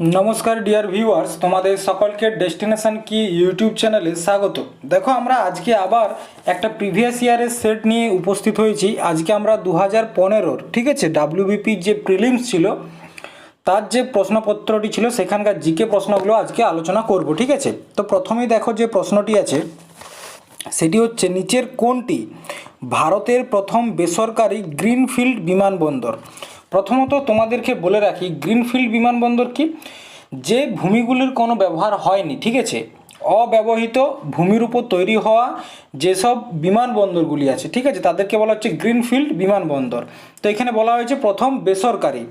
নমস্কার dear viewers তোমাদের সকলকে ডেস্টিনেশন কি ইউটিউব চ্যানেলে স্বাগত। দেখো, আমরা আজকে আবার একটা প্রিভিয়াস ইয়ারের সেট নিয়ে উপস্থিত হয়েছি। আজকে আমরা দু হাজার পনেরোর, ঠিক আছে ডাব্লিউবিপির যে প্রিলিমস ছিল, তার যে প্রশ্নপত্রটি ছিল, সেখানকার জিকে প্রশ্নগুলো আজকে আলোচনা করব, ঠিক আছে? তো প্রথমেই দেখো যে প্রশ্নটি আছে, সেটি হচ্ছে, নিচের কোনটি ভারতের প্রথম বেসরকারি গ্রিনফিল্ড বিমানবন্দর? প্রথমত তোমাদেরকে বলে রাখি, গ্রিনফিল্ড বিমানবন্দর কি? যে ভূমিগুলির কোনো ব্যবহার হয়নি, ঠিক আছে? অব্যবহৃত ভূমির উপর তৈরি হওয়া যেসব বিমানবন্দরগুলি আছে, ঠিক আছে? তাদেরকে বলা হচ্ছে গ্রিনফিল্ড বিমানবন্দর। তো এখানে বলা হয়েছে প্রথম বেসরকারি।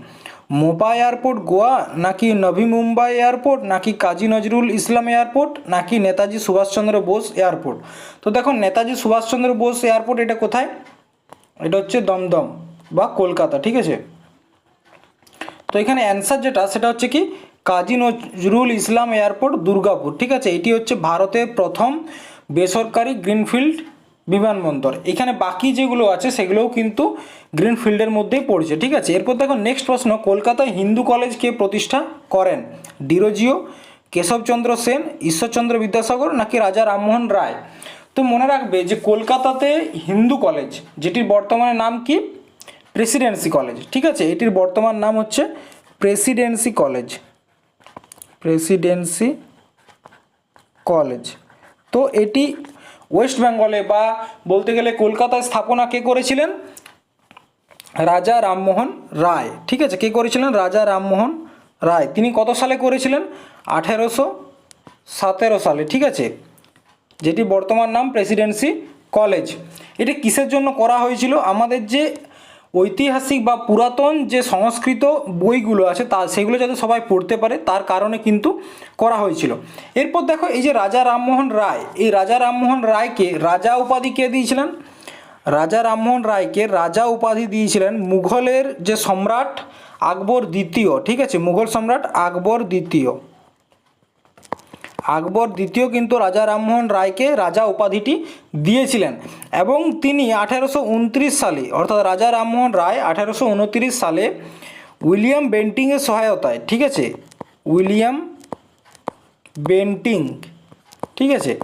মোপা এয়ারপোর্ট, গোয়া, নাকি নভি মুম্বাই এয়ারপোর্ট, নাকি কাজী নজরুল ইসলাম এয়ারপোর্ট, নাকি নেতাজি সুভাষচন্দ্র বোস এয়ারপোর্ট? তো দেখো, নেতাজি সুভাষচন্দ্র বোস এয়ারপোর্ট এটা কোথায়? এটা হচ্ছে দমদম বা কলকাতা, ঠিক আছে? তো এখানে অ্যান্সার যেটা, সেটা হচ্ছে কি, কাজী নজরুল ইসলাম এয়ারপোর্ট, দুর্গাপুর, ঠিক আছে? এটি হচ্ছে ভারতের প্রথম বেসরকারি গ্রিনফিল্ড বিমানবন্দর। এখানে বাকি যেগুলো আছে, সেগুলোও কিন্তু গ্রিনফিল্ডের মধ্যেই পড়ছে, ঠিক আছে? এরপর দেখো নেক্সট প্রশ্ন, কলকাতায় হিন্দু কলেজ কে প্রতিষ্ঠা করেন? ডিরোজিও, কেশবচন্দ্র সেন, ঈশ্বরচন্দ্র বিদ্যাসাগর নাকি রাজা রামমোহন রায়? তো মনে রাখবে যে কলকাতাতে হিন্দু কলেজ যেটির বর্তমানে নাম কি? প্রেসিডেন্সি কলেজ, ঠিক আছে? এটির বর্তমান নাম হচ্ছে প্রেসিডেন্সি কলেজ। Presidency college. তো এটি ওয়েস্ট বেঙ্গলে বা বলতে গেলে কলকাতায় স্থাপনা কে করেছিলেন? রাজা রামমোহন রায়, ঠিক আছে? কে করেছিলেন? রাজা রামমোহন রায়। তিনি কত সালে করেছিলেন? আঠেরোশো সতেরো সালে, ঠিক আছে? যেটি বর্তমান নাম প্রেসিডেন্সি কলেজ। এটি কিসের জন্য করা হয়েছিল? আমাদের যে ঐতিহাসিক বা পুরাতন যে সংস্কৃত বইগুলো আছে তা, সেগুলো যাতে সবাই পড়তে পারে, তার কারণে কিন্তু করা হয়েছিল। এরপর দেখো এই যে রাজা রামমোহন রায়, এই রাজা রামমোহন রায়কে রাজা উপাধি কে দিয়েছিলেন? রাজা রামমোহন রায়কে রাজা উপাধি দিয়েছিলেন মুঘলের যে সম্রাট আকবর দ্বিতীয়, ঠিক আছে? মুঘল সম্রাট আকবর দ্বিতীয়। আকবর দ্বিতীয় কিন্তু রাজা রামমোহন রায়কে রাজা উপাধিটি দিয়েছিলেন। এবং তিনি আঠেরোশো উনত্রিশ সালে, অর্থাৎ রাজা রামমোহন রায় আঠেরোশো উনত্রিশ সালে উইলিয়াম বেন্টিংয়ের সহায়তায়, ঠিক আছে? উইলিয়াম বেন্টিং, ঠিক আছে?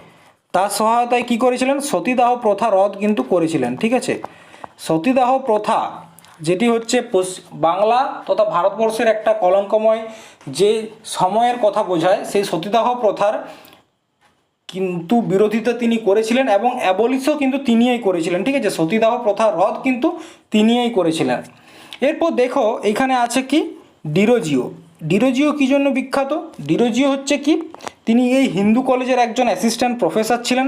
তার সহায়তায় কি করেছিলেন? সতীদাহ প্রথা রদ কিন্তু করেছিলেন, ঠিক আছে? সতীদাহ প্রথা যেটি হচ্ছে বাংলা তথা ভারতবর্ষের একটা কলঙ্কময় যে সময়ের কথা বোঝায়, সেই সতীদাহ প্রথার কিন্তু বিরোধিতা তিনি করেছিলেন এবং অ্যাবলিশও কিন্তু তিনিই করেছিলেন, ঠিক আছে? সতীদাহ প্রথা রদ কিন্তু তিনিই করেছিলেন। এরপর দেখো, এখানে আছে কি? ডিরোজিও। ডিরোজিও কী জন্য বিখ্যাত? ডিরোজিও হচ্ছে কি? তিনি এই হিন্দু কলেজের একজন অ্যাসিস্ট্যান্ট প্রফেসর ছিলেন।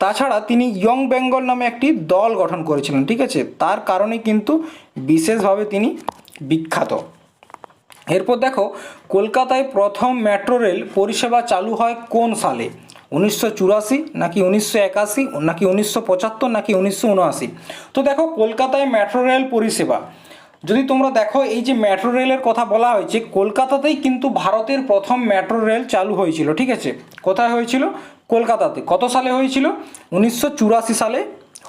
তাছাড়া তিনি ইয়ং বেঙ্গল নামে একটি দল গঠন করেছিলেন, ঠিক আছে? তার কারণে কিন্তু বিশেষভাবে তিনি বিখ্যাত। এরপর দেখো, কলকাতায় প্রথম মেট্রো রেল পরিষেবা চালু হয় কোন সালে? উনিশশো চুরাশি, নাকি উনিশশো একাশি, নাকি উনিশশো পঁচাত্তর, নাকি উনিশশো উনআশি? তো দেখো, কলকাতায় মেট্রো রেল পরিষেবা। যদি তোমরা দেখো, এই যে মেট্রো রেলের কথা বলা হয়েছে, কলকাতাতেই কিন্তু ভারতের প্রথম মেট্রো রেল চালু হয়েছিল, ঠিক আছে? কোথায় হয়েছিল? কলকাতাতে। কত সালে হয়েছিল? উনিশশো চুরাশি সালে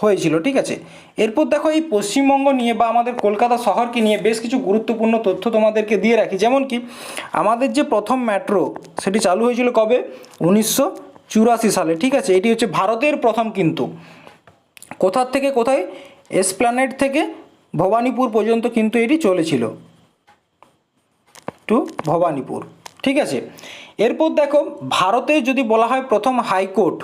হয়েছিল, ঠিক আছে? এরপর দেখো এই পশ্চিমবঙ্গ নিয়ে বা আমাদের কলকাতা শহরকে নিয়ে বেশ কিছু গুরুত্বপূর্ণ তথ্য তোমাদেরকে দিয়ে রাখি। যেমন কি, আমাদের যে প্রথম মেট্রো সেটি চালু হয়েছিল কবে? উনিশশো চুরাশি সালে, ঠিক আছে? এটি হচ্ছে ভারতের প্রথম কিন্তু। কোথার থেকে কোথায়? এসপ্ল্যানেড থেকে ভবানীপুর পর্যন্ত কিন্তু এটি চলেছিল। টু ভবানীপুর, ঠিক আছে? এরপর দেখো, ভারতে যদি বলা হয় প্রথম হাইকোর্ট,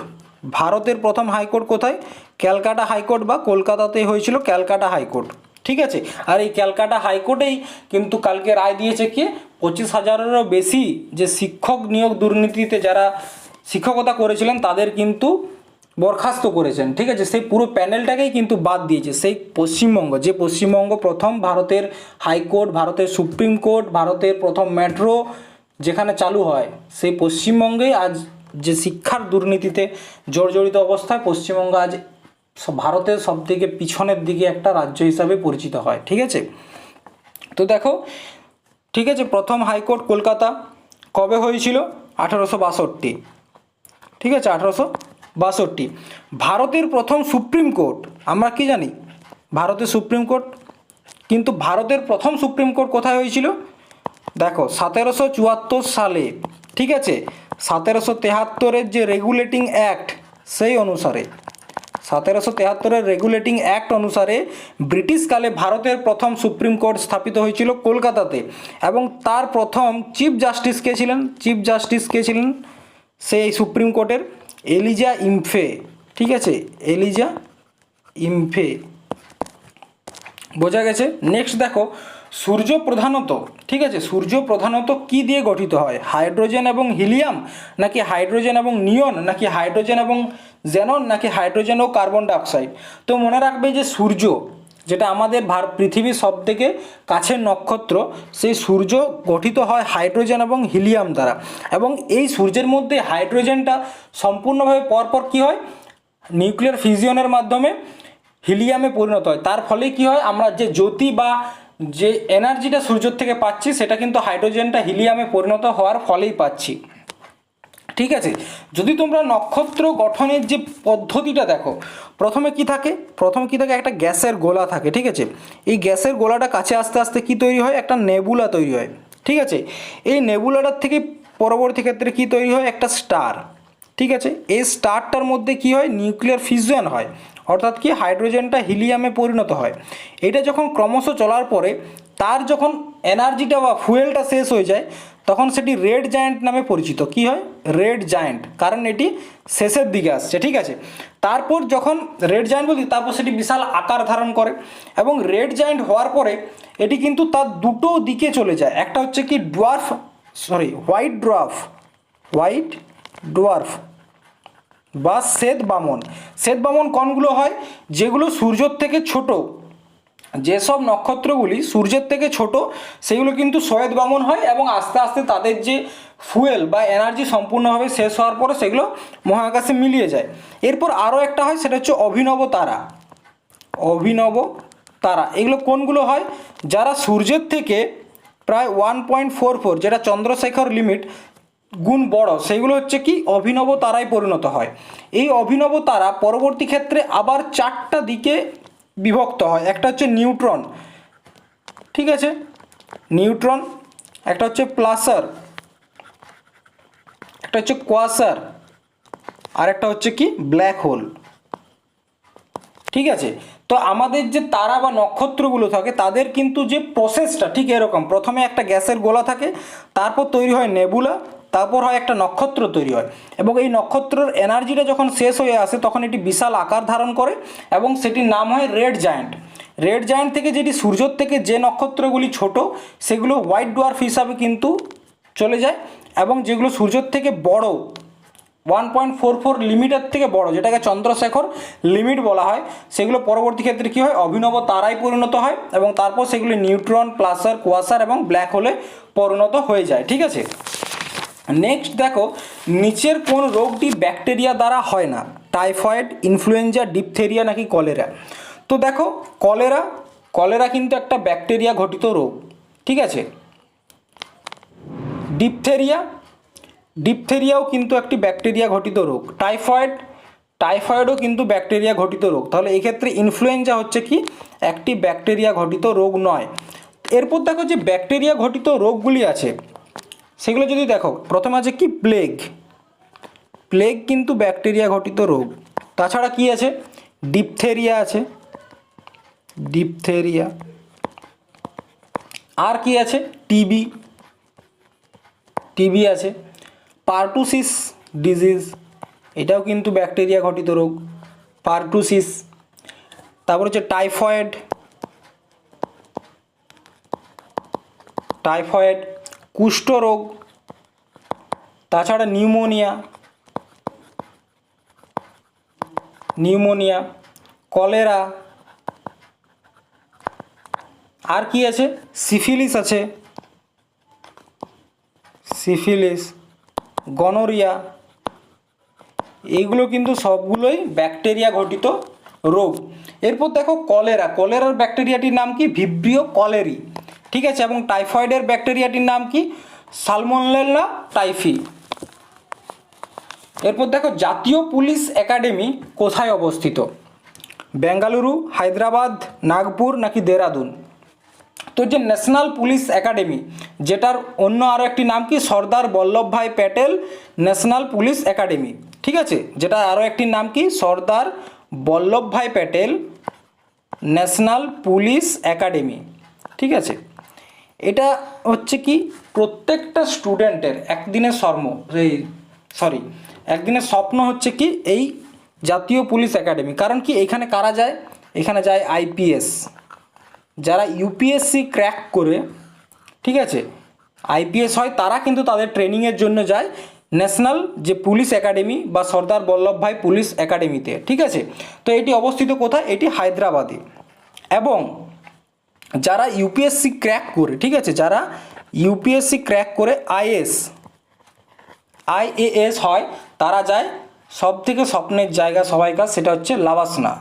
ভারতের প্রথম হাইকোর্ট কোথায়? ক্যালকাটা হাইকোর্ট বা কলকাতাতে হয়েছিল ক্যালকাটা হাইকোর্ট, ঠিক আছে? আর এই ক্যালকাটা হাইকোর্টেই কিন্তু কালকে রায় দিয়েছে কি? পঁচিশ হাজারেরও বেশি যে শিক্ষক নিয়োগ দুর্নীতিতে যারা শিক্ষকতা করেছিলেন, তাদের কিন্তু বরখাস্ত করেছেন, ঠিক আছে? সেই পুরো প্যানেলটাকেই কিন্তু বাদ দিয়েছে, সেই পশ্চিমবঙ্গ, যে পশ্চিমবঙ্গ প্রথম ভারতের হাইকোর্ট, ভারতের সুপ্রিম কোর্ট, ভারতের প্রথম মেট্রো যেখানে চালু হয়, সেই পশ্চিমবঙ্গেই আজ যে শিক্ষার দুর্নীতিতে জর্জরিত অবস্থায় পশ্চিমবঙ্গ আজ ভারতের সবথেকে পিছনের দিকে একটা রাজ্য হিসাবে পরিচিত হয়, ঠিক আছে? তো দেখো, ঠিক আছে, প্রথম হাইকোর্ট কলকাতা কবে হয়েছিল? আঠারোশো বাষট্টি। ঠিক আছে, আঠারোশো বাষট্টি। ভারতের প্রথম সুপ্রিম কোর্ট, আমরা কি জানি? ভারতের সুপ্রিম কোর্ট, কিন্তু ভারতের প্রথম সুপ্রিম কোর্ট কোথায় হয়েছিল? দেখো, সতেরোশো চুয়াত্তর সালে, ঠিক আছে? সতেরোশো তেহাত্তরের যে রেগুলেটিং অ্যাক্ট, সেই অনুসারে, সতেরোশো তেহাত্তরের রেগুলেটিং অ্যাক্ট অনুসারে ব্রিটিশকালে ভারতের প্রথম সুপ্রিম কোর্ট স্থাপিত হয়েছিল কলকাতাতে এবং তার প্রথম চিফ জাস্টিস কে ছিলেন? চিফ জাস্টিস কে ছিলেন? সেই সুপ্রিম কোর্টের এলিজা ইমফে, ঠিক আছে? এলিজা ইমফে। বোঝা গেছে? নেক্সট দেখো সূর্য প্রধানত ঠিক আছে সূর্য প্রধানত কি দিয়ে গঠিত হয়? হাইড্রোজেন এবং হিলিয়াম নাকি হাইড্রোজেন এবং নিয়ন নাকি হাইড্রোজেন এবং জেনন নাকি হাইড্রোজেন ও কার্বন ডাইঅক্সাইড? তো মনে রাখবে যে সূর্য, যেটা আমাদের ভার, পৃথিবীর সব থেকে কাছের নক্ষত্র, সেই সূর্য গঠিত হয় হাইড্রোজেন এবং হিলিয়াম দ্বারা। এবং এই সূর্যের মধ্যে হাইড্রোজেনটা সম্পূর্ণভাবে পরপর কী হয়? নিউক্লিয়ার ফিজিয়নের মাধ্যমে হিলিয়ামে পরিণত হয়। তার ফলে কি হয়? আমরা যে জ্যোতি বা যে এনার্জিটা সূর্যের থেকে পাচ্ছি, সেটা কিন্তু হাইড্রোজেনটা হিলিয়ামে পরিণত হওয়ার ফলেই পাচ্ছি। ঠিক আছে? যদি তোমরা নক্ষত্র গঠনের যে পদ্ধতিটা দেখো, প্রথমে কি থাকে? প্রথমে কি থাকে? একটা গ্যাসের গোলা থাকে, ঠিক আছে? এই গ্যাসের গোলাটা কাছে আস্তে আস্তে কি তৈরি হয়? একটা নেবুলা তৈরি হয়, ঠিক আছে? এই নেবুলাটার থেকে পরবর্তী ক্ষেত্রে কি তৈরি হয়? একটা স্টার। ঠিক আছে? এই স্টারটার মধ্যে কি হয়? নিউক্লিয়ার ফিউশন হয়। অর্থাৎ কি? হাইড্রোজেনটা হিলিয়ামে পরিণত হয়। এটা যখন ক্রমশ চলার পরে, তার যখন এনার্জিটা বা ফুয়েলটা শেষ হয়ে যায়, তখন সেটি রেড জায়ান্ট নামে পরিচিত। কি হয়? Red giant. কারণ এটি শেষের দিকে আসছে। ঠিক আছে? তারপর যখন রেড জায়ান্ট বলছি, তারপর সেটি বিশাল আকার ধারণ করে এবং রেড জায়ান্ট হওয়ার পরে, এটি কিন্তু তার দুটো দিকে চলে যায়। একটা হচ্ছে কি, dwarf, sorry, white dwarf white dwarf বা শ্বেত বামন। শ্বেত বামন কোনগুলো হয়? যেগুলো সূর্যর থেকে ছোট। যেসব নক্ষত্রগুলি সূর্যের থেকে ছোট, সেগুলো কিন্তু শ্বেত বামন হয় এবং আস্তে আস্তে তাদের যে ফুয়েল বা এনার্জি সম্পূর্ণভাবে শেষ হওয়ার পরে সেগুলো মহাকাশে মিলিয়ে যায়। এরপর আরও একটা হয়, সেটা হচ্ছে অভিনব তারা। অভিনব তারা। এগুলো কোনগুলো হয়? যারা সূর্যের থেকে প্রায় ওয়ান পয়েন্ট ফোর ফোর যেটা চন্দ্রশেখর লিমিট গুণ বড়, সেগুলো হচ্ছে কি, অভিনব তারায় পরিণত হয়। এই অভিনব তারা পরবর্তী ক্ষেত্রে আবার চারটা দিকে বিভক্ত হয়। একটা হচ্ছে নিউট্রন, ঠিক আছে? নিউট্রন, একটা হচ্ছে প্লাসার, একটা হচ্ছে কোয়াসার, আর একটা হচ্ছে কি, ব্ল্যাক হোল। ঠিক আছে? তো আমাদের যে তারা বা নক্ষত্রগুলো থাকে, তাদের কিন্তু যে প্রসেসটা ঠিক এরকম। প্রথমে একটা গ্যাসের গোলা থাকে, তারপর তৈরি হয় নেবুলা তারপর হয় একটা নক্ষত্র তৈরি হয়। এবং এই নক্ষত্রের এনার্জিটা যখন শেষ হয়ে আসে, তখন এটি বিশাল আকার ধারণ করে এবং সেটির নাম হয় রেড জায়ান্ট রেড জায়ান্ট থেকে যেটি সূর্যর থেকে যে নক্ষত্রগুলি ছোট, সেগুলো হোয়াইট ডোয়ার্ফ হিসাবে কিন্তু চলে যায় এবং যেগুলো সূর্যের থেকে বড় ওয়ান পয়েন্ট ফোর ফোর লিমিটের থেকে বড়, যেটাকে চন্দ্রশেখর লিমিট বলা হয়, সেগুলো পরবর্তী ক্ষেত্রে কী হয়? অভিনব তারায় পরিণত হয় এবং তারপর সেগুলি নিউট্রন প্লাসার কোয়াসার এবং ব্ল্যাক হোলে পরিণত হয়ে যায়। ঠিক আছে? নেক্সট দেখো, নিচের কোন রোগটি ব্যাকটেরিয়া দ্বারা হয় না। টাইফয়েড ইনফ্লুয়েঞ্জা ডিপথেরিয়া নাকি কলেরা তো দেখো কলেরা কলেরা কিন্তু একটা ব্যাকটেরিয়া ঘটিত রোগ, ঠিক আছে? ডিপথেরিয়া ডিপথেরিয়াও কিন্তু একটি ব্যাকটেরিয়া ঘটিত রোগ। টাইফয়েড টাইফয়েডও কিন্তু ব্যাকটেরিয়া ঘটিত রোগ। তাহলে এক্ষেত্রে ইনফ্লুয়েঞ্জা হচ্ছে কি? একটি ব্যাকটেরিয়া ঘটিত রোগ নয়। এরপর দেখো যে ব্যাকটেরিয়া ঘটিত রোগগুলি আছে। সেগুলো যদি দেখো, প্রথমে আছে কি? প্লেগ প্লেগ কিন্তু ব্যাকটেরিয়া ঘটিত রোগ। তাছাড়া কি আছে? ডিপথেরিয়া আছে। ডিপথেরিয়া আর কি আছে? টিবি টিবি আছে। পার্টুসিস ডিজিজ এটাও কিন্তু ব্যাকটেরিয়া ঘটিত রোগ। পার্টুসিস তারপর হচ্ছে টাইফয়েড টাইফয়েড কুষ্ঠরোগ, তাছাড়া নিউমোনিয়া নিউমোনিয়া, কলেরা, আর কি আছে? সিফিলিস আছে। সিফিলিস, গনোরিয়া, এইগুলো কিন্তু সবগুলোই ব্যাকটেরিয়া ঘটিত রোগ। এরপর দেখো কলেরা। কলেরার ব্যাকটেরিয়াটির নাম কি? Vibrio cholerae. ঠিক আছে, এবং টাইফয়েডের ব্যাকটেরিয়াটির নাম কি? সালমোনেলা টাইফি এরপর দেখো, জাতীয় পুলিশ একাডেমি কোথায় অবস্থিত? বেঙ্গালুরু, হায়দ্রাবাদ, নাগপুর, নাকি দেরাদুন? তো যে ন্যাশনাল পুলিশ একাডেমি, যেটার অন্য আরও একটি নাম কি? Sardar Vallabhbhai Patel national police academy. ঠিক আছে, যেটা আরও একটি নাম কি? Sardar Vallabhbhai Patel national police academy. ঠিক আছে এটা হচ্ছে কি? প্রত্যেকটা স্টুডেন্টের একদিনের স্বর্ম এই সরি একদিনের স্বপ্ন হচ্ছে কি? এই জাতীয় পুলিশ একাডেমি। কারণ কি? এখানে কারা যায়? এখানে যায় আইপিএস যারা ইউপিএসসি ক্র্যাক করে, ঠিক আছে? আইপিএস হয়, তারা কিন্তু তাদের ট্রেনিংয়ের জন্য যায় ন্যাশনাল যে পুলিশ একাডেমি বা সর্দার বল্লভভাই পুলিশ একাডেমিতে, ঠিক আছে? তো এটি অবস্থিত কোথায়? এটি হায়দ্রাবাদে। এবং যারা ইউপিএসসি ক্র্যাক করে, ঠিক আছে? যারা ইউপিএসসি ক্র্যাক করে আইএস আইএএস হয়, তারা যায় সব থেকে স্বপ্নের জায়গা সবাইকার, সেটা হচ্ছে লাবাসনা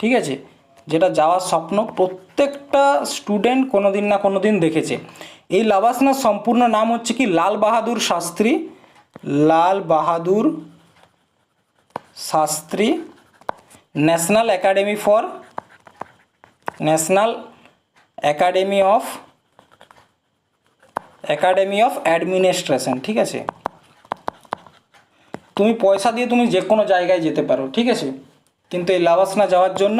ঠিক আছে? যেটা যাওয়ার স্বপ্ন প্রত্যেকটা স্টুডেন্ট কোনো দিন না কোনো দিন দেখেছে। এই লাবাসনার সম্পূর্ণ নাম হচ্ছে কি? Lal Bahadur Shastri. Lal Bahadur Shastri. National academy for national academy of academy of administration ঠিক আছে? তুমি পয়সা দিয়ে তুমি যে কোনো জায়গায় যেতে পারো, ঠিক আছে? কিন্তু এই লাবাসনা যাওয়ার জন্য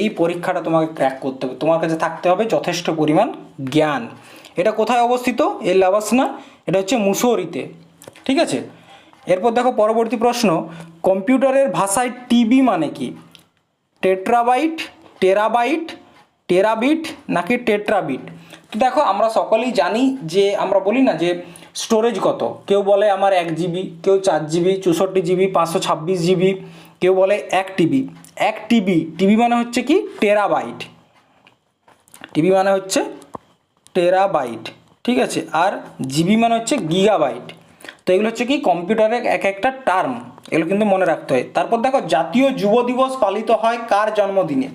এই পরীক্ষাটা তোমাকে ক্র্যাক করতে হবে। তোমার কাছে থাকতে হবে যথেষ্ট পরিমাণ জ্ঞান। এটা কোথায় অবস্থিত? এই লাবাসনা এটা হচ্ছে মুসৌরিতে, ঠিক আছে? এরপর দেখো পরবর্তী প্রশ্ন, কম্পিউটারের ভাষায় টিবি মানে কি? টেট্রাবাইট, টেরাবাইট টেরাবিট নাকি টেট্রাবিট? তো দেখো, আমরা সকলেই জানি যে, আমরা বলি না যে স্টোরেজ কত? কেউ বলে আমার এক জিবি কেউ চার জিবি চৌষট্টি জিবি পাঁচশো ছাব্বিশ জিবি কেউ বলে এক টিবি। এক টিবি টিবি মানে হচ্ছে কি? টেরাবাইট টিবি মানে হচ্ছে টেরাবাইট ঠিক আছে? আর জিবি মানে হচ্ছে গিগাবাইট তো এগুলো হচ্ছে কি? কম্পিউটারের এক একটা টার্ম এগুলো কিন্তু মনে রাখতে হয়। তারপর দেখো, জাতীয় যুব দিবস পালিত হয় কার জন্মদিনে?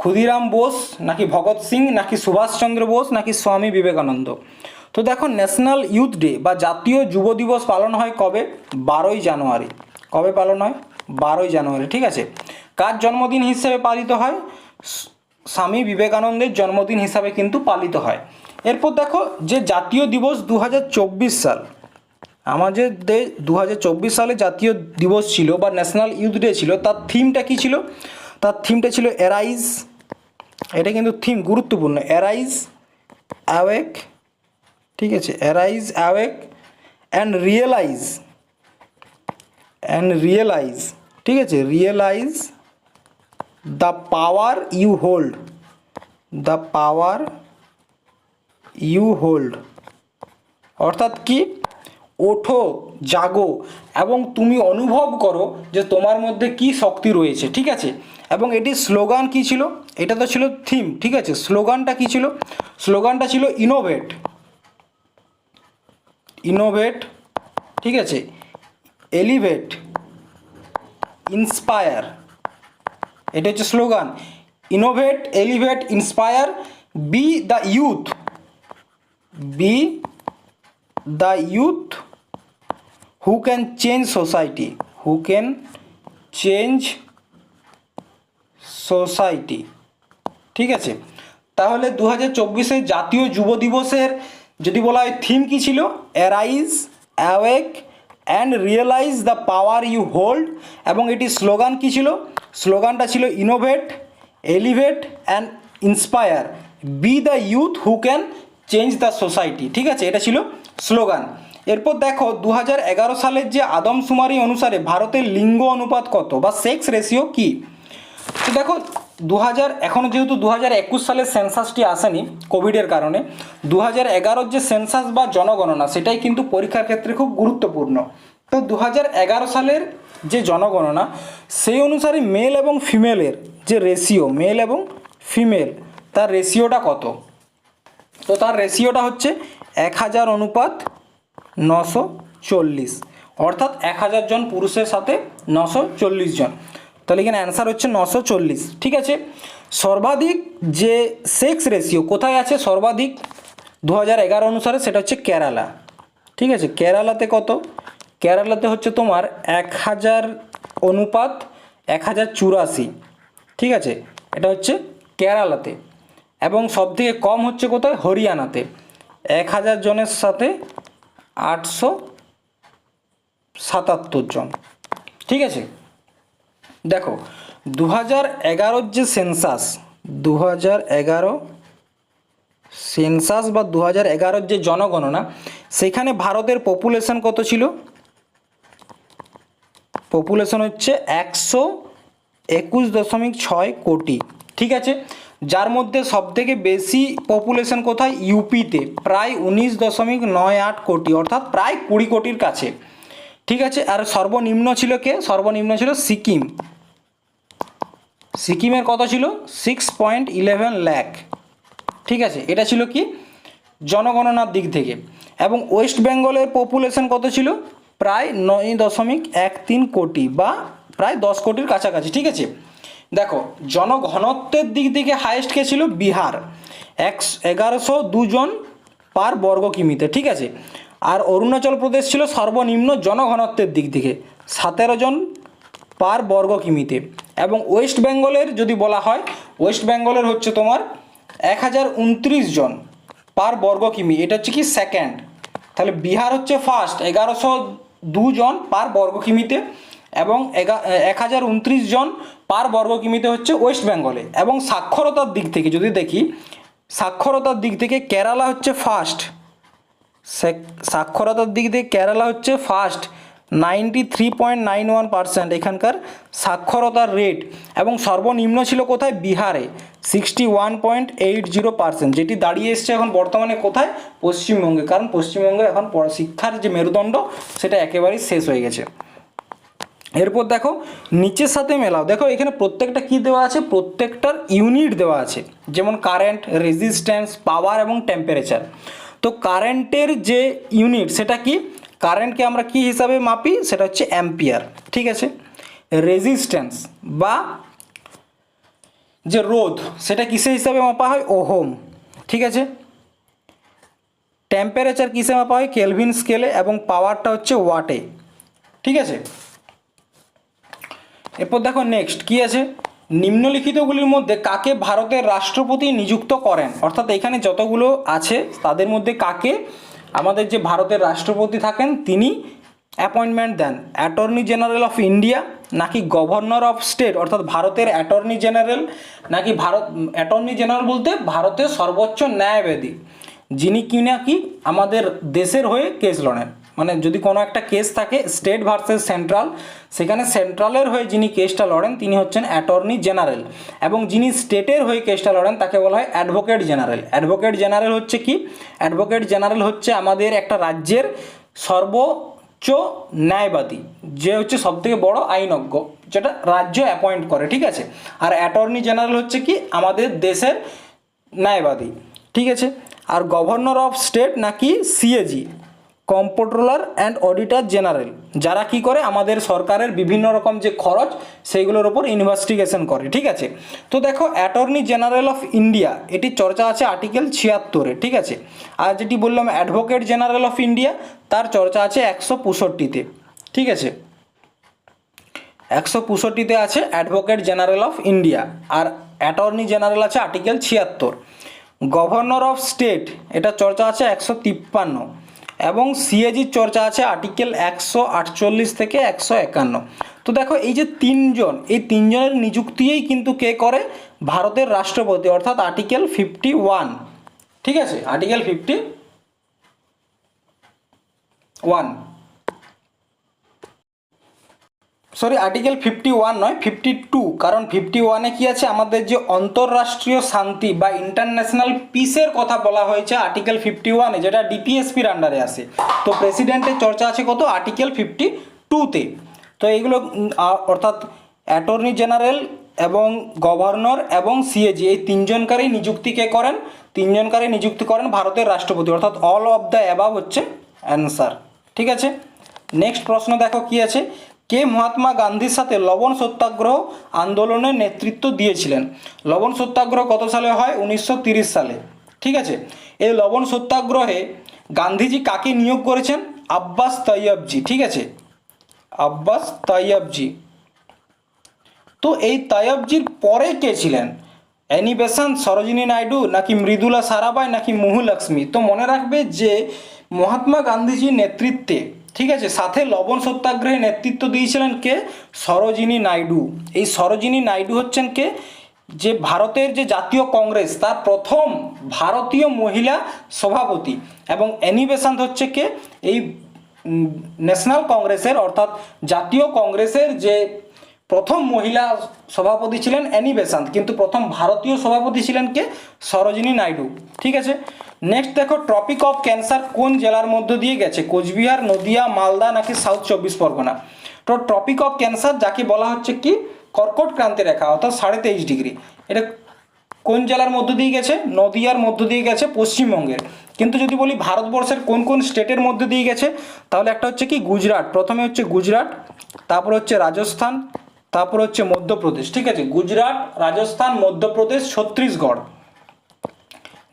ক্ষুদিরাম বোস, নাকি ভগৎ সিং, নাকি সুভাষচন্দ্র বোস, নাকি স্বামী বিবেকানন্দ? তো দেখো ন্যাশনাল ইউথ ডে বা জাতীয় যুব দিবস পালন হয় কবে? বারোই জানুয়ারি। কবে পালন হয়? বারোই জানুয়ারি, ঠিক আছে? কার জন্মদিন হিসেবে পালিত হয়? স্বামী বিবেকানন্দের জন্মদিন হিসাবে কিন্তু পালিত হয়। এরপর দেখো, যে জাতীয় দিবস দু হাজার চব্বিশ সাল, আমাদের দু হাজার চব্বিশ সালে জাতীয় দিবস ছিল বা ন্যাশনাল ইউথ ডে ছিল, তার থিমটা কী ছিল? তার থিমটা ছিল অ্যারাইজ এটা কিন্তু থিম গুরুত্বপূর্ণ। অ্যারাইজ অ্যাওয়েক, ঠিক আছে arise awake, and realise. And realise, ঠিক আছে, realise the power you hold. The power you hold. অর্থাৎ কি? ওঠো, জাগো, এবং তুমি অনুভব করো যে তোমার মধ্যে কি শক্তি রয়েছে, ঠিক আছে? এবং এটির স্লোগান কি ছিল? এটা তো ছিল থিম ঠিক আছে? স্লোগানটা কি ছিল? স্লোগানটা ছিল ইনোভেট ইনোভেট ঠিক আছে? এলিভেট ইন্সপায়ার এটা হচ্ছে slogan. Innovate elevate inspire be the youth be the youth who can change society who can change society. ঠিক আছে? তাহলে দু হাজার জাতীয় যুব দিবসের যদি বলা হয় থিম কী ছিল? Arise awake and realise the power you hold এবং এটি স্লোগান কী ছিল? স্লোগানটা ছিল innovate elevate and inspire be the youth who can change the society ঠিক আছে? এটা ছিল স্লোগান। এরপর দেখো দু হাজার এগারো সালের যে আদমশুমারি অনুসারে ভারতের লিঙ্গ অনুপাত কত? বা সেক্স রেশিও কী? তো দেখো দু হাজার এখনও যেহেতু দু হাজার একুশ সালের সেন্সাসটি আসেনি কোভিডের কারণে দু হাজার এগারোর যে সেন্সাস বা জনগণনা, সেটাই কিন্তু পরীক্ষার ক্ষেত্রে খুব গুরুত্বপূর্ণ। তো দু হাজার এগারো সালের যে জনগণনা, সেই অনুসারে মেল এবং ফিমেলের যে রেশিও মেল এবং ফিমেল তার রেশিওটা কত? তো তার রেশিওটা হচ্ছে এক হাজার অনুপাত নশো চল্লিশ। অর্থাৎ এক হাজার জন পুরুষের সাথে নশো চল্লিশ জন। তাহলে এখানে অ্যান্সার হচ্ছে নশো চল্লিশ, ঠিক আছে? সর্বাধিক যে সেক্স রেশিও কোথায় আছে সর্বাধিক? দু হাজার এগারো অনুসারে সেটা হচ্ছে কেরালা, ঠিক আছে? কেরালাতে কত? কেরালাতে হচ্ছে তোমার এক হাজার অনুপাত এক হাজার চুরাশি, ঠিক আছে? এটা হচ্ছে কেরালাতে। এবং সবথেকে কম হচ্ছে কোথায়? হরিয়ানাতে। এক হাজার জনের সাথে আটশো সাতাত্তর জন, ঠিক আছে? দেখো দু হাজার এগারোর যে সেন্সাস দু হাজার এগারো সেন্সাস বা দু হাজার এগারোর যে জনগণনা, সেখানে ভারতের পপুলেশন কত ছিল? পপুলেশন হচ্ছে একশো একুশ দশমিক ছয় কোটি, ঠিক আছে? যার মধ্যে সবথেকে বেশি পপুলেশন কোথায়? ইউপিতে প্রায় উনিশ দশমিক নয় আট কোটি, অর্থাৎ প্রায় কুড়ি কোটির কাছে। ঠিক আছে, আর সর্বনিম্ন ছিল কে? সর্বনিম্ন ছিল সিকিম। সিকিমের কত ছিল? সিক্স পয়েন্ট ইলেভেন ল্যাক ঠিক আছে, এটা ছিল কি? জনগণনার দিক থেকে। এবং ওয়েস্ট বেঙ্গলের পপুলেশন কত ছিল? প্রায় নয় দশমিক এক তিন কোটি বা প্রায় দশ কোটির কাছাকাছি, ঠিক আছে? দেখো, জনঘনত্বের দিক থেকে হাইয়েস্ট কে ছিল? বিহার। এক, এগারোশো দুজন পার বর্গ কিমিতে, ঠিক আছে? আর অরুণাচল প্রদেশ ছিল সর্বনিম্ন জনঘনত্বের দিক থেকে সতেরো জন পার বর্গ কিমিতে। এবং ওয়েস্ট বেঙ্গলের যদি বলা হয়, ওয়েস্ট বেঙ্গলের হচ্ছে তোমার এক হাজার উনত্রিশ জন পার বর্গ কিমি। এটা হচ্ছে কি সেকেন্ড তাহলে বিহার হচ্ছে ফার্স্ট এগারোশো দুজন পার বর্গ কিমিতে এবং এক হাজার উনত্রিশ জন পার বর্গ কিমিতে হচ্ছে ওয়েস্ট বেঙ্গলে। এবং সাক্ষরতার দিক থেকে যদি দেখি, সাক্ষরতার দিক থেকে কেরালা হচ্ছে ফার্স্ট সাক্ষরতার দিক থেকে কেরালা হচ্ছে first ninety three point nine one percent এখানকার সাক্ষরতার রেট এবং সর্বনিম্ন ছিল কোথায়? বিহারে sixty one point eight zero percent যেটি দাঁড়িয়ে এসছে এখন বর্তমানে কোথায়? পশ্চিমবঙ্গে। কারণ পশ্চিমবঙ্গে এখন শিক্ষার যে মেরুদণ্ড, সেটা একেবারেই শেষ হয়ে গেছে। এরপর দেখো, নিচের সাথে মেলাও। দেখো, এখানে প্রত্যেকটা কি দেওয়া আছে? প্রত্যেকটার ইউনিট দেওয়া আছে। যেমন কারেন্ট রেজিস্ট্যান্স পাওয়ার এবং টেম্পারেচার তো কারেন্টের যে ইউনিট, সেটা কি? কারেন্টকে আমরা কি হিসাবে মাপি? সেটা হচ্ছে অ্যাম্পিয়ার। ঠিক আছে? রেজিস্ট্যান্স বা যে রোধ, সেটা কিসে হিসাবে মাপা হয়? ওহম। ঠিক আছে? টেম্পারেচার কিসে মাপা হয়? কেলভিন স্কেলে এবং পাওয়ারটা হচ্ছে ওয়াটে ঠিক আছে? এরপর দেখো নেক্সট কি আছে? নিম্নলিখিতগুলির মধ্যে কাকে ভারতের রাষ্ট্রপতি নিযুক্ত করেন? অর্থাৎ এখানে যতগুলো আছে, তাদের মধ্যে কাকে আমাদের যে ভারতের রাষ্ট্রপতি থাকেন, তিনি অ্যাপয়েন্টমেন্ট দেন। অ্যাটর্নি জেনারেল অফ ইন্ডিয়া নাকি গভর্নর অফ স্টেট অর্থাৎ ভারতের অ্যাটর্নি জেনারেল নাকি ভারত অ্যাটর্নি জেনারেল বলতে ভারতের সর্বোচ্চ ন্যায়বেদী, যিনি কি না কি আমাদের দেশের হয়ে কেস লড়েন। মানে যদি কোনো একটা কেস থাকে স্টেট ভার্সেস সেন্ট্রাল সেখানে সেন্ট্রালের হয়ে যিনি কেসটা লড়েন, তিনি হচ্ছেন অ্যাটর্নি জেনারেল এবং যিনি স্টেটের হয়ে কেসটা লড়েন, তাকে বলা হয় অ্যাডভোকেট জেনারেল অ্যাডভোকেট জেনারেল হচ্ছে কি? অ্যাডভোকেট জেনারেল হচ্ছে আমাদের একটা রাজ্যের সর্বোচ্চ ন্যায়বাদী, যে হচ্ছে সবথেকে বড় আইনজ্ঞ, যেটা রাজ্য অ্যাপয়েন্ট করে, ঠিক আছে? আর অ্যাটর্নি জেনারেল হচ্ছে কি? আমাদের দেশের ন্যায়বাদী, ঠিক আছে? আর গভর্নর অফ স্টেট নাকি CAG comptroller and auditor general, যারা কি করে আমাদের সরকারের বিভিন্ন রকম যে খরচ, সেইগুলোর ওপর ইনভেস্টিগেশন করে, ঠিক আছে? তো দেখো অ্যাটর্নি জেনারেল অফ ইন্ডিয়া এটি চর্চা আছে আর্টিকেল ছিয়াত্তরে, ঠিক আছে? আর যেটি বললাম অ্যাডভোকেট জেনারেল অফ ইন্ডিয়া তার চর্চা আছে একশো পঁয়ষট্টিতে, ঠিক আছে? একশো পঁষট্টিতে আছে অ্যাডভোকেট জেনারেল অফ ইন্ডিয়া আর অ্যাটর্নি জেনারেল আছে আর্টিকেল ছিয়াত্তর। গভর্নর অফ স্টেট এটা চর্চা আছে একশো তিপ্পান্ন। এবং সিএজির চর্চা আছে আর্টিকেল একশো আটচল্লিশ থেকে একশো একান্ন। তো দেখো, এই যে তিনজন, এই তিনজনের নিযুক্তিই কিন্তু কে করে? ভারতের রাষ্ট্রপতি, অর্থাৎ আর্টিকেল ফিফটি ওয়ান ঠিক আছে? Article fifty one sorry article fifty one নয় ফিফটি টু কারণ ফিফটি ওয়ানে কী আছে? আমাদের যে অন্তর্রাষ্ট্রীয় শান্তি বা ইন্টারন্যাশনাল পিসের কথা বলা হয়েছে আর্টিকেল ফিফটি ওয়ানে যেটা ডিপিএসপির আন্ডারে আসে তো প্রেসিডেন্টের চর্চা আছে কত? আর্টিকেল ফিফটি টুতে তো এইগুলো অর্থাৎ অ্যাটর্নি জেনারেল এবং গভর্নর এবং সিএজি এই তিনজনকারই নিযুক্তি কে করেন? তিনজনকারই নিযুক্তি করেন ভারতের রাষ্ট্রপতি। অর্থাৎ অল অফ দ্য অ্যাবাভ হচ্ছে অ্যান্সার ঠিক আছে? নেক্সট প্রশ্ন দেখো কি আছে? কে মহাত্মা গান্ধীর সাথে লবণ সত্যাগ্রহ আন্দোলনের নেতৃত্ব দিয়েছিলেন? লবণ সত্যাগ্রহ কত সালে হয়? উনিশশো সালে। ঠিক আছে? এই লবণ সত্যাগ্রহে গান্ধীজি কাকে নিয়োগ করেছেন? আব্বাস তৈয়বজি ঠিক আছে? আব্বাস তৈয়বজি তো এই তৈয়বজির পরে কে ছিলেন? অ্যানি বেসান্ত, সরোজিনী নাইডু, নাকি মৃদুলা সারাবাই, নাকি মুহু লক্ষ্মী তো মনে রাখবে যে মহাত্মা গান্ধীজির নেতৃত্বে ঠিক আছে, সাথে লবণ সত্যাগ্রহে নেতৃত্ব দিয়েছিলেন কে? সরোজিনী নাইডু। এই সরোজিনী নাইডু হচ্ছেন কে? যে ভারতের যে জাতীয় কংগ্রেস, তার প্রথম ভারতীয় মহিলা সভাপতি এবং অ্যানি বেসান্ত হচ্ছে কে? এই ন্যাশনাল কংগ্রেসের, অর্থাৎ জাতীয় কংগ্রেসের যে প্রথম মহিলা সভাপতি ছিলেন অ্যানি বেসান্ত কিন্তু প্রথম ভারতীয় সভাপতি ছিলেন কে? সরোজিনী নাইডু। ঠিক আছে? নেক্সট দেখো ট্রপিক অফ ক্যান্সার কোন জেলার মধ্য দিয়ে গেছে? কোচবিহার, নদিয়া, মালদা নাকি সাউথ চব্বিশ পরগনা? তো ট্রপিক অফ ক্যান্সার যাকে বলা হচ্ছে কি? কর্কট ক্রান্তি রেখা, অর্থাৎ সাড়ে তেইশ ডিগ্রি। এটা কোন জেলার মধ্য দিয়ে গেছে? নদিয়ার মধ্য দিয়ে গেছে, পশ্চিমবঙ্গের। কিন্তু যদি বলি ভারতবর্ষের কোন কোন স্টেটের মধ্যে দিয়ে গেছে, তাহলে একটা হচ্ছে কি? গুজরাট। প্রথমে হচ্ছে গুজরাট, তারপর হচ্ছে রাজস্থান, তারপর হচ্ছে মধ্যপ্রদেশ। ঠিক আছে? গুজরাট, রাজস্থান, মধ্যপ্রদেশ, ছত্তিশগড়।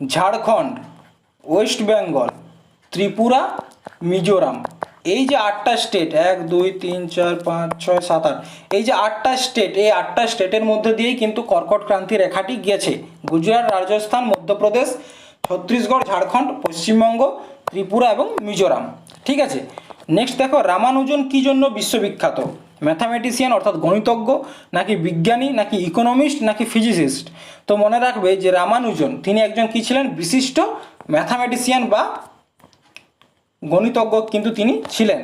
ঝাড়খণ্ড। ওয়েস্ট বেঙ্গল, ত্রিপুরা, মিজোরাম। এই যে আটটা স্টেট, এক, দুই, তিন, চার, পাঁচ, ছয়, সাত, আট, এই যে আটটা স্টেট, এই আটটা স্টেটের মধ্যে দিয়েই কিন্তু কর্কট ক্রান্তি রেখাটি গেছে গুজরাট, রাজস্থান, মধ্যপ্রদেশ, ছত্তিশগড়, ঝাড়খণ্ড, পশ্চিমবঙ্গ, ত্রিপুরা এবং মিজোরাম। ঠিক আছে? নেক্সট দেখো, রামানুজন কী জন্য বিশ্ববিখ্যাত? ম্যাথামেটিশিয়ান অর্থাৎ গণিতজ্ঞ, নাকি বিজ্ঞানী, নাকি ইকোনমিস্ট নাকি ফিজিসিস্ট তো মনে রাখবে যে রামানুজন, তিনি একজন কী ছিলেন? বিশিষ্ট ম্যাথামেটিশিয়ান বা গণিতজ্ঞ কিন্তু তিনি ছিলেন।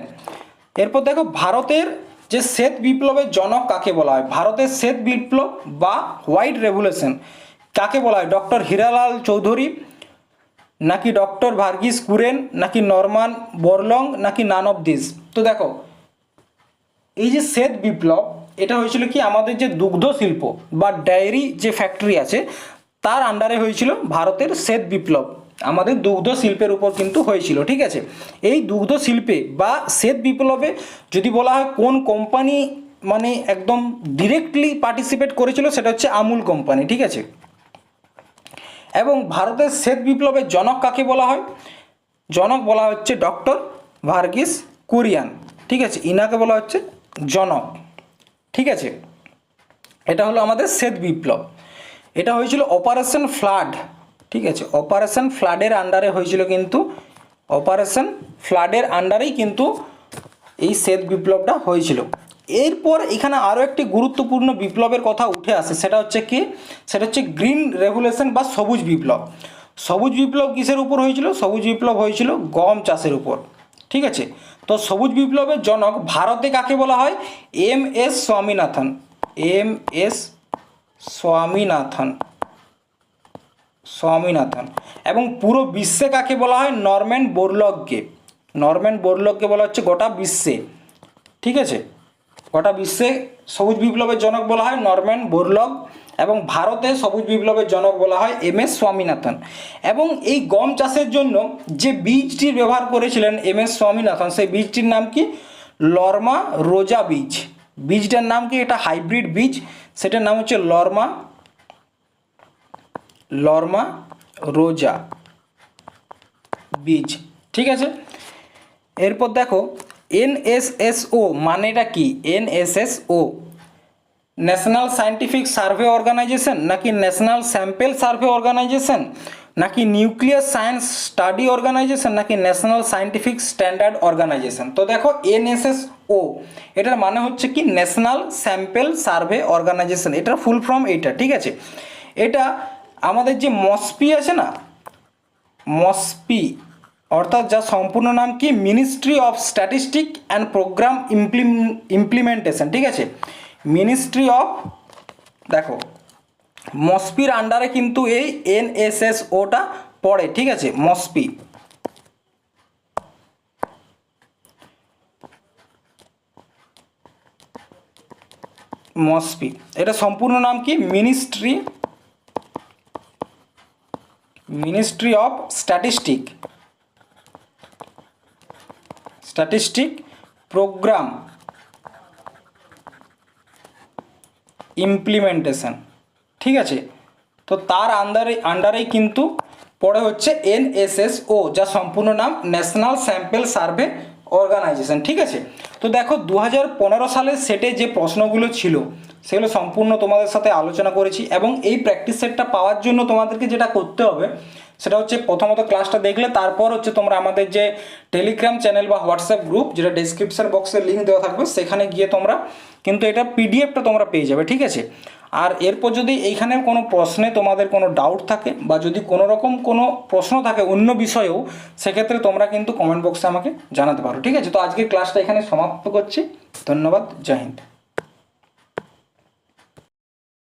এরপর দেখো, ভারতের যে শ্বেত বিপ্লবের জনক কাকে বলা হয়? ভারতের শ্বেত বিপ্লব বা হোয়াইট রেভুলেশন কাকে বলা হয়? ডক্টর হীরালাল চৌধুরী, নাকি ডক্টর ভার্গিস কুরেন, নাকি নরমান বরলং, নাকি নান অফ দিস? তো দেখো, এই যে শ্বেত বিপ্লব, এটা হয়েছিল কি? আমাদের যে দুগ্ধ শিল্প বা ডায়েরি যে ফ্যাক্টরি আছে, তার আন্ডারে হয়েছিল ভারতের শ্বেত বিপ্লব। আমাদের দুগ্ধ শিল্পের উপর কিন্তু হয়েছিল, ঠিক আছে? এই দুগ্ধ শিল্পে বা শ্বেত বিপ্লবে যদি বলা হয় কোন কোম্পানি মানে একদম ডিরেক্টলি পার্টিসিপেট করেছিল সেটা হচ্ছে আমুল কোম্পানি ঠিক আছে? এবং ভারতের শ্বেত বিপ্লবের জনক কাকে বলা হয়? জনক বলা হচ্ছে ডক্টর ভার্গিস কুরিয়ান, ঠিক আছে? ইনাকে বলা হচ্ছে জনক, ঠিক আছে? এটা হলো আমাদের শ্বেত বিপ্লব। এটা হয়েছিল অপারেশন ফ্লাড ঠিক আছে অপারেশন ফ্লাডের আন্ডারে হয়েছিল কিন্তু অপারেশন ফ্লাডের আন্ডারেই কিন্তু এই শ্বেত বিপ্লবটা হয়েছিল। এরপর এখানে আরও একটি গুরুত্বপূর্ণ বিপ্লবের কথা উঠে আসে, সেটা হচ্ছে কি? সেটা হচ্ছে গ্রিন রেভুলেশন বা সবুজ বিপ্লব। সবুজ বিপ্লব কিসের উপর হয়েছিল? সবুজ বিপ্লব হয়েছিল গম চাষের উপর, ঠিক আছে? তো সবুজ বিপ্লবের জনক ভারতে কাকে বলা হয়? M S Swaminathan, M S Swaminathan. Swaminathan. এবং পুরো বিশ্বে কাকে বলা হয়? নরম্যান বোরলগকে নরম্যান বোরলগকে বলা হচ্ছে গোটা বিশ্বে। ঠিক আছে? গোটা বিশ্বে সবুজ বিপ্লবের জনক বলা হয় নরম্যান বোরলক এবং ভারতে সবুজ বিপ্লবের জনক বলা হয় এম এস স্বামীনাথন। এবং এই গম চাষের জন্য যে বীজটি ব্যবহার করেছিলেন এম এস স্বামীনাথন, সেই বীজটির নাম কি? লর্মা রোজা বীজ। বীজটার নাম কি? এটা হাইব্রিড বীজ। সেটার নাম হচ্ছে লর্মা লর্মা, রোজা, বীজ, ঠিক আছে? এরপর দেখো, এনএসএসও মানেটা কি? NSSO national scientific survey organisation নাকি ন্যাশনাল স্যাম্পেল সার্ভে অর্গানাইজেশন নাকি নিউক্লিয়ার সায়েন্স স্টাডি অর্গানাইজেশন নাকি ন্যাশনাল সায়েন্টিফিক স্ট্যান্ডার্ড অর্গানাইজেশন তো দেখো, এনএসএসও, এটার মানে হচ্ছে কি? ন্যাশনাল স্যাম্পেল সার্ভে অর্গানাইজেশন এটার ফুল ফর্ম এইটা, ঠিক আছে? এটা আমাদের যে মসপি আছে না, মসপি, অর্থাৎ যা সম্পূর্ণ নাম কি? Ministry of statistic and programme implementation ঠিক আছে? মিনিস্ট্রি অফ দেখো, মসপির আন্ডারে কিন্তু এই এনএসএসওটা পড়ে, ঠিক আছে? মসপি। মসপি। এটা সম্পূর্ণ নাম কি? Ministry ministry of statistic statistic programme implementation ঠিক আছে? তো তার আন্ডারে আন্ডারেই কিন্তু পড়ে হচ্ছে এনএসএসও যা সম্পূর্ণ নাম ন্যাশনাল স্যাম্পেল সার্ভে অর্গানাইজেশন ঠিক আছে? তো দেখো দু সালের সেটে যে প্রশ্নগুলো ছিল সেগুলো সম্পূর্ণ তোমাদের সাথে আলোচনা করেছি এবং এই প্র্যাকটিস সেটটা পাওয়ার জন্য তোমাদেরকে যেটা করতে হবে, সেটা হচ্ছে প্রথমত ক্লাসটা দেখলে, তারপর হচ্ছে তোমরা আমাদের যে টেলিগ্রাম চ্যানেল বা হোয়াটসঅ্যাপ গ্রুপ যেটা ডিসক্রিপশন বক্সে লিঙ্ক দেওয়া থাকবে, সেখানে গিয়ে তোমরা কিন্তু এটা পিডিএফটা তোমরা পেয়ে যাবে, ঠিক আছে? আর এরপর যদি এইখানে কোনো প্রশ্নে তোমাদের কোনো ডাউট থাকে বা যদি কোনো রকম কোনো প্রশ্ন থাকে অন্য বিষয়েও, সেক্ষেত্রে তোমরা কিন্তু কমেন্ট বক্সে আমাকে জানাতে পারো, ঠিক আছে? তো আজকের ক্লাসটা এখানে সমাপ্ত করছি। ধন্যবাদ, জয় হিন্দ।